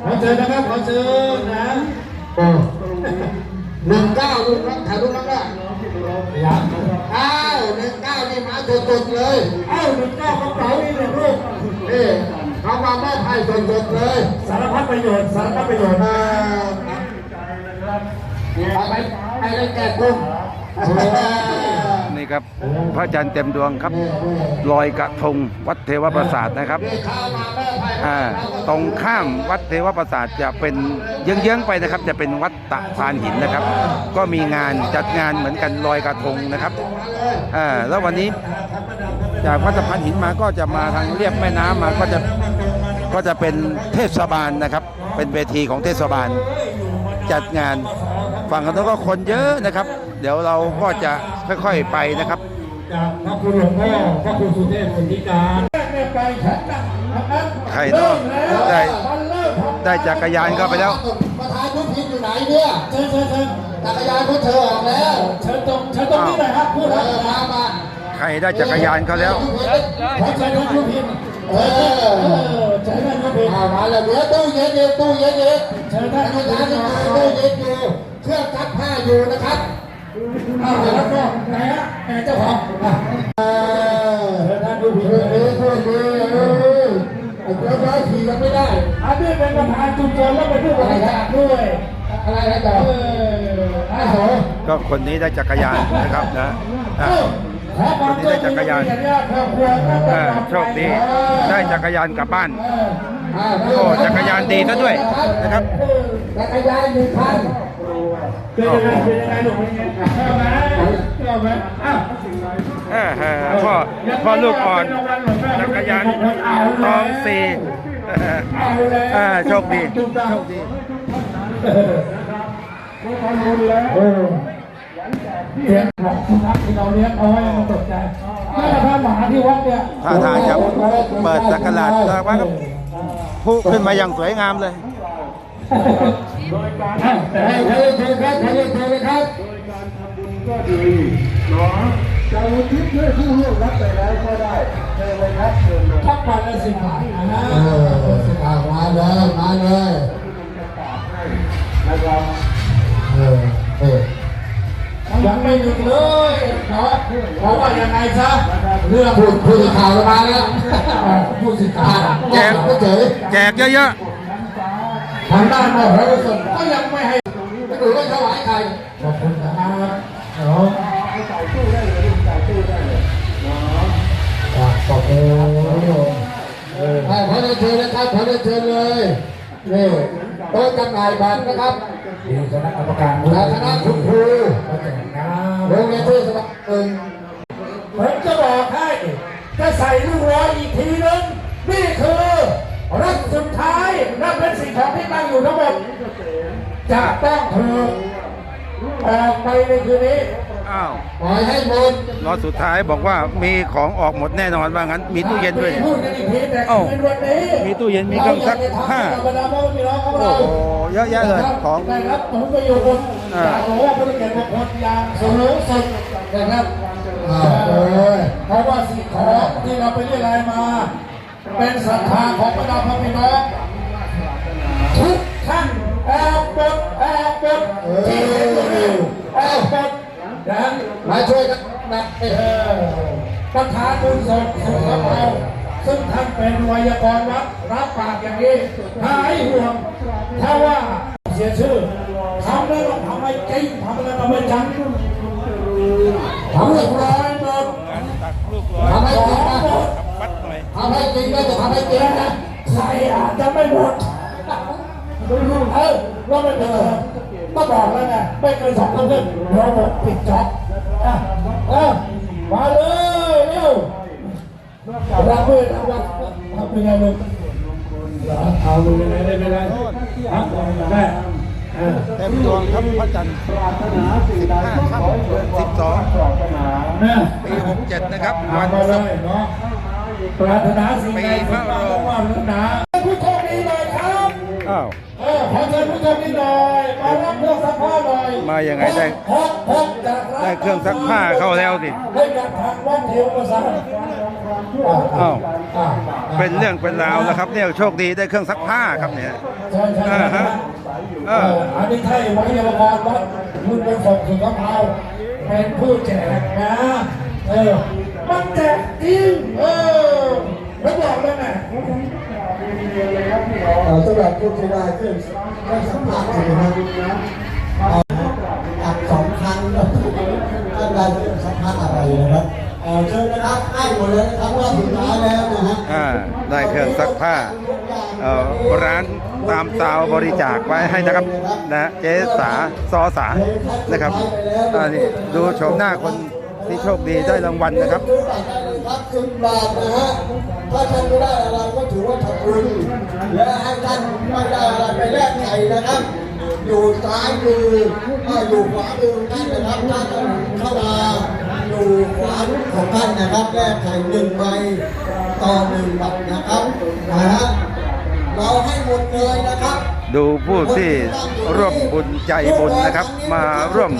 ขอเชิญนะครับ ขอเชิญนะโอ้หนึ่งเก้าลูกรับถ่ายรูปรับได้ยังอ้าวหนึ่งเก้านี่มาสดๆเลยเอ้าหนึ่งเก้ากระเป๋านี่เนี่ยลูกนี่เขามามอบให้สดๆเลย สารพัดประโยชน์ สารพัดประโยชน์เออเอาไปไปเลยแกะกุ้งเออ นี่ครับพระจันทร์เต็มดวงครับลอยกระทงวัดเทวประสาทนะครับตรงข้ามวัดเทวประสาทจะเป็นเยื้องๆไปนะครับ จะเป็นวัดตะพานหินนะครับ ก็มีงานจัดงานเหมือนกันลอยกระทงนะครับแล้ววันนี้จากวัดตะพานหินมาก็จะมาทางเรียบแม่น้ำมาก็จะก็จะเป็นเทศบาลนะครับ เป็นเวทีของเทศบาลจัดงานฝั่งกันนู้นก็คนเยอะนะครับ เดี๋ยวเราก็จะค่อยๆไปนะครับจากพระคุณหลวงพ่อพระคุณสุเทพคนธิการแม่ไปฉันนะครับใครเนาะได้มันเริ่มทำได้จักรยานเข้าไปแล้วประธานยุพินอยู่ไหนเนี่ยเชิญเชิญเชิญจักรยานของเธอออกแล้วเชิญตรงเชิญตรงนี้หน่อยครับพูดเอครับอมามาใครได้จักรยานเขาแล้วขอเชิญท่านยุพินเอเอออเชิญท่านยุพินเอามาแล้วเดี๋ยวตู้เย็นเย็นตู้เย็นเย็นเชิญท่านจัยุกรพิยานนยังอยู่ตู้เย็นอยู่เครื่องซักผ้าอยู่นะครับ อ้าวแล้วก็ไหนฮะไหนเจ้าของอะเออเชิญท่านยุพินเพื่อนดีเพื่อเออไอ้เจ้าร้อยขี่ยังไม่ได้อันนี้เป็นประธานชุมชนและเป็นผู้บริหารด้วย อะไรนะจ๊ะเออไอ้โหก็คนนี้ได้จักรยานนะครับนะความช่วยเหลือจากรอบครัวและอ่าโชคดีได้จักรยานกลับบ้านโอ้จักรยานดีซะด้วยนะครับจักรยานหนึ่งพัน เป็นยังไงเป็นยังไงลูกเป็นยังไงชอบไหมชอบไหมอ้าวเออฮะพ่อพ่อลูกอ่อนจักรยานตองสี่อ่าโชคดีโชคดีโอ้เลี้ยงของสุนัขที่เราเลี้ยงเอาไว้มันตกใจแม่ถ้าหมาที่วัดเนี่ยท่าทางจะเปิดสักราชแต่ว่าก็พุขึ้นมาอย่างสวยงามเลยแต่ให้เชิญเชิญครับเชิญเชิญเลยครับก็ดีเนาะจะอุทิศให้ผู้ร่วมรับไปแล้วก็ได้เชิญเลยครับเชิญเลยทักวันละสิบบาทนะเอออ่ามาเลยมาเลยนะครับเออเออยังไม่หยุดเลยเนาะเพราะว่ายังไงซะเรื่องพูดพูดข่าวเรามาแล้วพูดสิข่าวแจกก็เฉยแจกเยอะทางด้านนอกเราส่งก็ยังไม่ให้ไม่รู้ว่าถวายใคร ขอบคุณนะครับเนาะขอบคุณให้ขอเรียนเชิญนะครับขอเรียนเชิญเลยนี่โต๊ะจำหน่ายบัตรนะครับมีคณะกรรมการและคณะคุณครูโรงเรียนเทศบาลหนึ่งผมจะบอกให้จะใส่ลูกร้อยอีกทีนึงนี่คือรักสุดท้ายและเป็นสิ่งของที่ตั้งอยู่ทั้งหมดจะต้องถูก ออกไปในคืนนี้ๆอ้าวปล่อยให้หมดรอสุดท้ายบอกว่ามีของออกหมดแน่นอนว่างั้น มีตู้เย็นด้วย พูดกันอีกทีแต่เอ้าคืนวันนี้มีตู้เย็นมีเครื่องซักผ้า เรอยกจะทำให้กับบรรดาพ่อแม่พี่น้องของโอ้เรา โหเยอะแยะเลยของ ได้รับผลประโยชน์อ่า จากหลวงพ่อพระเกียรติมงคลอย่างสูงสุดนะครับอ่าโอ้ยเพราะว่าสิ่งของที่เราไปเรียรายมา เป็นศรัทธาของบรรดาพ่อพี่น้องทุกท่านแอบกดแอบก ดเห็นอดอดนะมาช่วยกันนะเออประธานบุญส่งสุขเราซึ่งท่านเป็นไวยากรณ์วัดรับปากอย่างนี้หายห่วงถ้าว่าเสียชื่อทำแล้วทำให้จริงทำแล้วต้องไม่จังทำเรียบร้อยหมดทำให้จริองนะหมดทำให้จริงนะจะทำให้จริงนะใครอาจจะไม่หมดเออว่าไม่เป็น ก็บอกแล้วไงไม่เกินสองทุ่มครึ่งเราหมดปิดจ็อบอะเออมาเลยเร็วรับเพื่อนรับรับเป็นไงลูกเอาเป็นยังไงได้เป็นไรครับได้อ่าเต็มดวงครับพระจันทร์15ค่ำเดือน12เนี่ยปี67นะครับเอาวันมาเลศุกยร์เนาะปรารถนาสิ่งใดทุกอย่างต้องว่าเรื่องหนาผู้โชคดีหน่อยครับอ้าวเออ ขอเชิญผู้โชคดีหน่อยมารับเครื่องซักผ้าหน่อยมายังไงได้ฮกฮกจากได้เครื่องซักผ้าเข้าแล้วสิให้กับทางวัดเทวประสาทอ่าอ้าวอ่าเป็นเรื่องเป็นราวนะครับเนี่ยโชคดีได้เครื่องซักผ้าครับเนี่ยใช่ใช่อ่าฮะเอออันนี้ใช่ไว้ยาวกรวัดคุณเป็นส่งสุขภาพเป็นผู้แจกนะเออมันแจกจริงเออแล้วบอกเลยนะเอ่อ สำหรับผู้ที่ได้เครื่องเครื่องสัมผัสนะครับอ่ออัดสองครั้งแล้วท่านได้เครื่องสัมผัสอะไรนะครับเออเชิญนะครับให้หมดเลยนะครับว่าสุดท้ายแล้วนะฮะอ่าได้เครื่องซักผ้าเออร้านตามซาวบริจาคไว้ให้นะครับนะเจ๊สาซอสานะครับอ่านี่ดูโฉมหน้าคนที่โชคดีได้รางวัลนะครับ ซื้อบัตรได้เลยครับสิบบาทนะฮะ ถ้าท่านไม่ได้อะไรก็ถือว่าทำบุญและให้ท่านไม่ได้อะไรไปแลกไข่นะครับ อยู่ซ้ายมือถ้อยู่ขวามือท่านนะครับท่านเข้ามาอยู่ขวาของท่านนะครับแลกไข่หนึ่งใบต่อหนึ่งบัตรนะครับนะฮะเราให้หมดเลยนะครับ ดูผู้ที่ร่วมบุญใจบุญนะครับ มาร่วม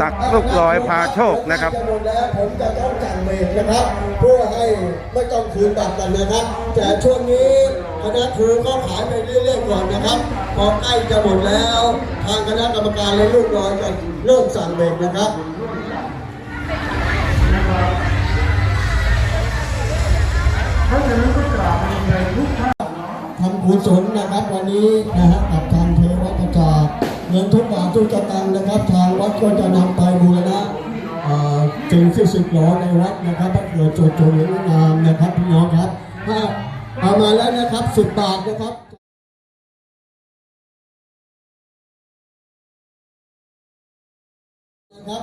ตักลูกลอยพาโชคนะครับหมดแล้วผมจะต้องจังเบรกนะครับเพื่อให้ไม่ต้องคืนบัตรกันนะครับ แต่ช่วงนี้คณะครูก็ขายไปเรื่อยๆก่อนนะครับพอใกล้จะหมดแล้ว ทางคณะกรรมการและลูกลอยจะเริ่มสั่งเบรกนะครับทำ กุศลนะครับ วันนี้นะฮะกับทางเทวประจาเงินทุกบาททุกสตางค์นะครับ ทางวัดก็จะนำไปบูรณะเอ่อสิ่งที่สึกหลอในวัดนะครับพระเกิดโจทย์โจหรืองามนะครับพี่น้องครับถ้าเอามาแล้วนะครับสิบบาทนะครับนะครับ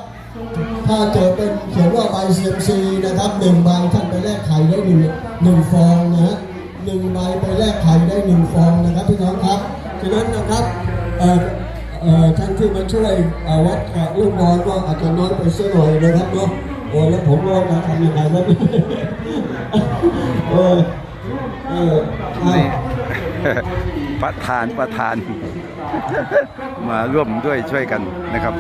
ถ้าเจอเป็นเขียนว่าใบเซียมซีนะครับหนึ่งใบท่านไปแลกไข่ได้หนึ่งหนึ่งฟองนะฮะ หนึ่งใบไปแลกไข่ได้หนึ่งฟองนะครับพี่น้องครับฉะนั้นนะครับท่านที่มาช่วยวัดกับลูกน้อยก็อาจจะน้อยไปสักหน่อยนะครับเนาะโอ้แล้วผมว่าทำยังไงวะเนี่ยเออเอออ้าวนี่ประธานประธาน มาร่วมด้วยช่วยกันนะครับ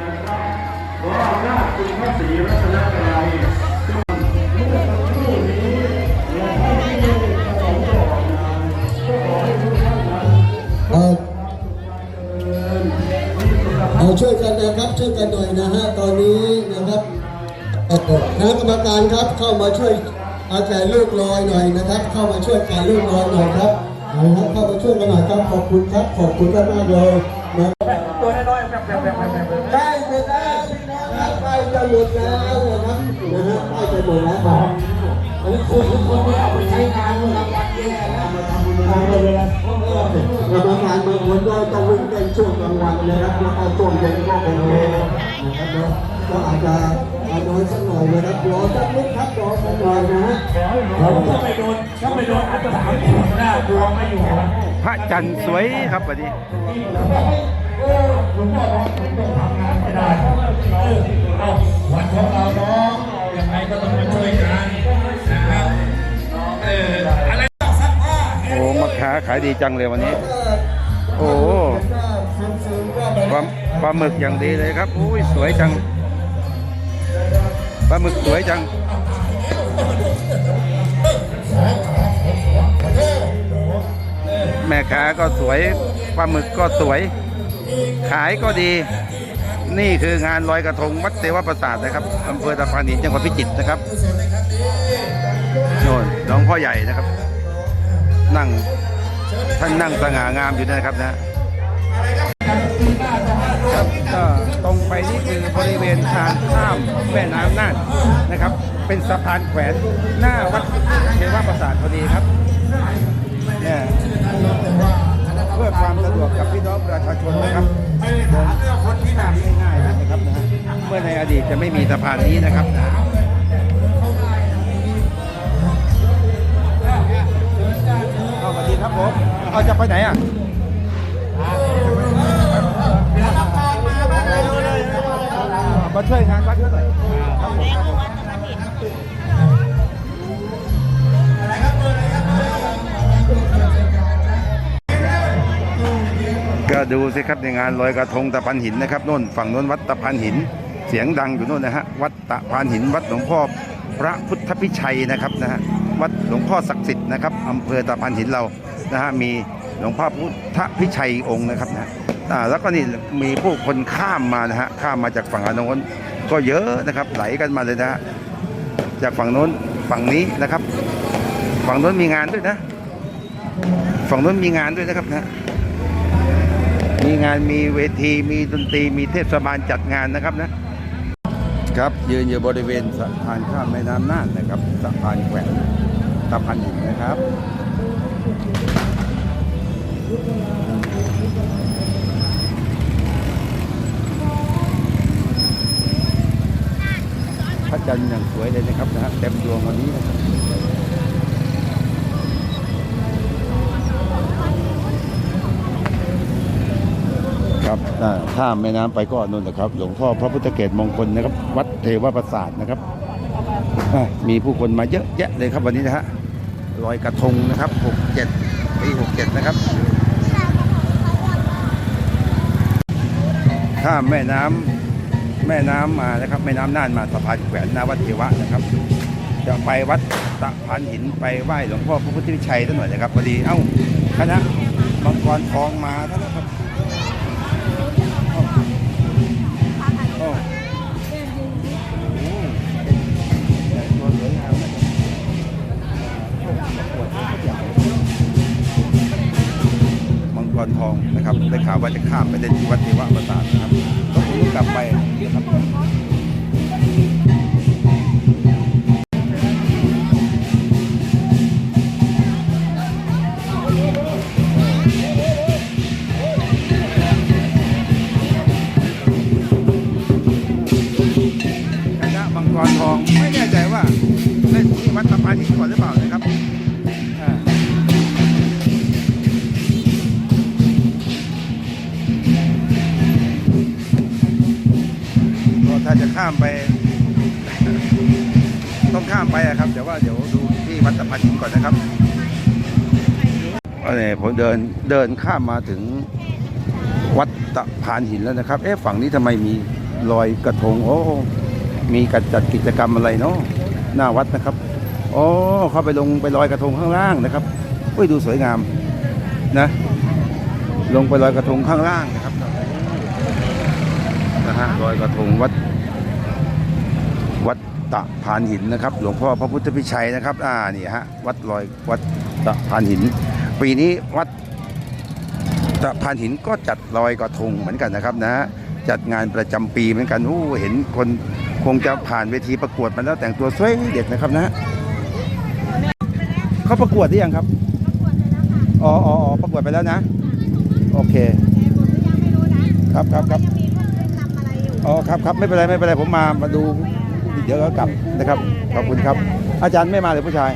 ณะกรรมการครับเข้ามาช่วยเอาแก่ลูกลอยหน่อยนะครับ เข้ามาช่วยแก่ลูกลอยหน่อยครับเอาละครับเข้ามาช่วยกันหน่อยครับขอบคุณครับขอบคุณมากมากเลยนะตัวน้อยๆแบบแบบแบบแบบแบบได้ไปแล้วพี่น้องครับใกล้จะหมดแล้วนะครับนะฮะใกล้จะหมดแล้วครับอันนี้คุณทุกคนไม่เอาไปใช้งานเลยรางวัลแย่แล้วมาทำบุญทำบุญเลยนะกรรมการบางคนก็ต้องวิ่งเต้นช่วงกลางวันนะครับแล้วก็ช่วงเย็นก็คงเล่นะครับก็อาจจะ อาน้อยสักหน่อยนะครับรอสักนิดครับรอสักหน่อยนะฮะผมถ้าไม่โดนถ้าไม่โดนอัตรายหน้าดวงไม่อยู่พระจันทร์สวยครับวันนี้เออผมว่าผมต้องทำงานไม่ได้เออเอาวันของเราเนาะยังไงก็ต้องมาช่วยกันนะครับเอออะไรต้องซักผ้าโอ้มะค้าขายดีจังเลยวันนี้ โอ้ปลาปลาหมึกอย่างดีเลยครับอุ้ยสวยจัง ปลาหมึกสวยจังแม่ค้าก็สวยปลาหมึกก็สวย ขายก็ดี นี่คืองานลอยกระทงวัดเทวประสาทนะครับอำเภอตะพานหินจังหวัดพิจิตรนะครับโน่นน้องพ่อใหญ่นะครับ นั่งท่านนั่งสง่างามอยู่นะครับนะ ครับก็ตรงไปนี่คือบริเวณทางข้ามแม่น้ำน่านนะครับ เป็นสะพานแขวนหน้าวัดเทวประสาทพอดีครับเนี่ยเพื่อความสะดวกกับพี่น้องประชาชนนะครับเดินคนที่นง่ายๆนะครับนะเมื่อในอดีตจะไม่มีสะพานนี้นะครับเอาสวัสดีครับผมเอาจะไปไหนอะ มาช่วยงานวัดด้วยครับผมก็ดูสิครับในงานลอยกระทงตะพันหินนะครับโน่นฝั่งโน้นวัดตะพันหิน เสียงดังอยู่โน่นนะฮะวัดตะพานหิน วัดหลวงพ่อพระพุทธพิชัยนะครับนะฮะวัดหลวงพ่อศักดิ์สิทธิ์นะครับอำเภอตะพานหินเรานะฮะมีหลวงพ่อพุทธพิชัยองค์นะครับนะ แล้วก็นี่มีผู้คนข้ามมานะฮะข้ามมาจากฝั่งอนโน้นก็เยอะนะครับไหลกันมาเลยนะฮะจากฝั่งโน้นฝั่งนี้นะครับ ฝั่งโน้นมีงานด้วยนะ ฝั่งโน้นมีงานด้วยนะครับนะมีงานมีเวทีมีดนตรีมีเทศบาลจัดงานนะครับนะครับยืนอยู่บริเวณสะพานข้ามแม่น้ำน่านนะครับสะพานแขวนตะพานหินนะครับ พระจันทร์อย่างสวยเลยนะครับนะฮะเต็มดวงวันนี้นะครับครับอ่าข้ามแม่น้ำไปก็นู่นนะครับ หลวงพ่อพระพุทธเกศมงคลนะครับ วัดเทวประสาทนะครับ มีผู้คนมาเยอะแยะเลยครับวันนี้นะฮะลอยกระทงนะครับ 67ปี67 นะครับ ข้ามแม่น้ำ แม่น้ำมานะครับ แม่น้ำน่านมาสะพานแขวนหนาวัดเทวะนะครับ จะไปวัดตะพานหินไปไหว้หลวงพ่อพระพุทธวิชัยท่านหน่อยนะครับพอดีเอ้าคณะมังกรทองมาท่านนะครับมังกรทองนะครับได้ข่าวว่าจะข้ามไปเล่นที่วัดเทวะประสาทนะครับ ก็คงกลับไปนะครับ ถ้าจะข้ามไป ต้องข้ามไปอะครับแต่ว่าเดี๋ยวดูที่วัดตะพันหินก่อนนะครับอันนี้ผมเดินเดินข้ามมาถึงวัดตะพานหินแล้วนะครับ เอ๊ะฝั่งนี้ทำไมมีลอยกระทง โอ้ มีการจัดกิจกรรมอะไรเนาะหน้าวัดนะครับโอ้เข้าไปลงไปลอยกระทงข้างล่างนะครับอุ้ยดูสวยงามนะ ลงไปลอยกระทงข้างล่าง ฮะลอยกระทงวัด วัดตะพานหินนะครับ หลวงพ่อพระพุทธพิชัยนะครับ อ่านี่ฮะวัดลอยวัดตะพานหิน ปีนี้วัดตะพานหินก็จัดลอยกระทงเหมือนกันนะครับนะจัดงานประจำปีเหมือนกันโอ้เห็นคนคงจะผ่านเวทีประกวดมาแล้วแต่งตัวสวยเด็ดนะครับนะเขาประกวดหรือยังครับอ๋ออ๋ออ๋อประกวดไปแล้วนะ โอเค ครับครับครับ อ๋อครับครับไม่เป็นไรไม่เป็นไรผมมามาดูเดี๋ยวก็กลับนะครับขอบคุณครับ อาจารย์ไม่มาเลยผู้ชาย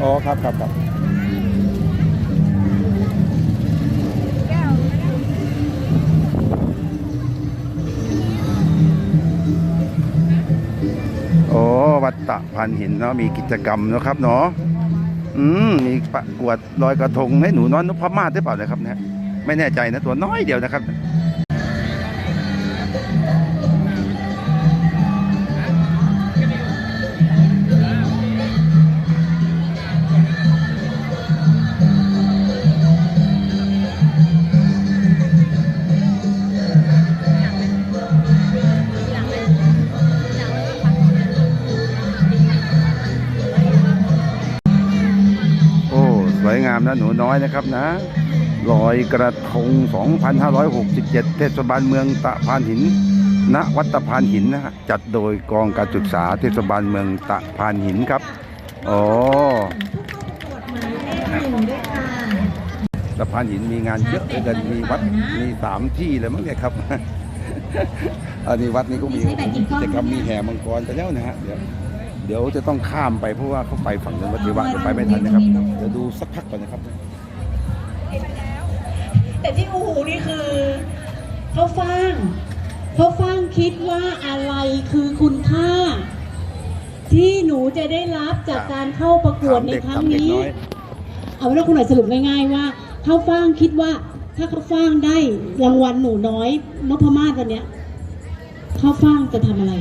อ๋อครับครับครับโอ้วัดตะพันหินเนาะมีกิจกรรมนะครับเนาะอืมมีประกวดลอยกระทงให้หนูน้อยนพมาศหรือเปล่านะครับเนี่ยไม่แน่ใจนะตัวน้อยเดียวนะครับ วยงามนะหนูน้อยนะครับนะลอยกระทง 2567 เทศบาลเมืองตะพานหิน ณ วัดตะพานหินนะฮะจัดโดยกองการศึกษาเทศบาลเมืองตะพานหินครับโอ้ตะพานหินมีงานเยอะเหลือเกินมีวัดมีสามที่เลยมั้งเนี่ยครับอันนี้วัดนี้ก็มีกิจกรรมมีแห่มังกรไปแล้วนะฮะเดี๋ยว เดี๋ยวจะต้องข้ามไปเพราะว่าเขาไปฝั่งนั้นวัดเทวะจะไปไม่ทันนะครับเดี๋ยวดูสักพักก่อนนะครับ แต่ที่โอ้โหนี่คือเขาฟังเขาฟังคิดว่าอะไรคือคุณค่า ที่หนูจะได้รับจากการเข้าประกวดในครั้งนี้ เอาเป็นว่าคุณหน่อยสรุปง่ายๆว่าเขาฟังคิดว่าถ้าเขาฟังได้รางวัลหนูน้อยนพมาศวันเนี้ยเขาฟังจะทำอะไร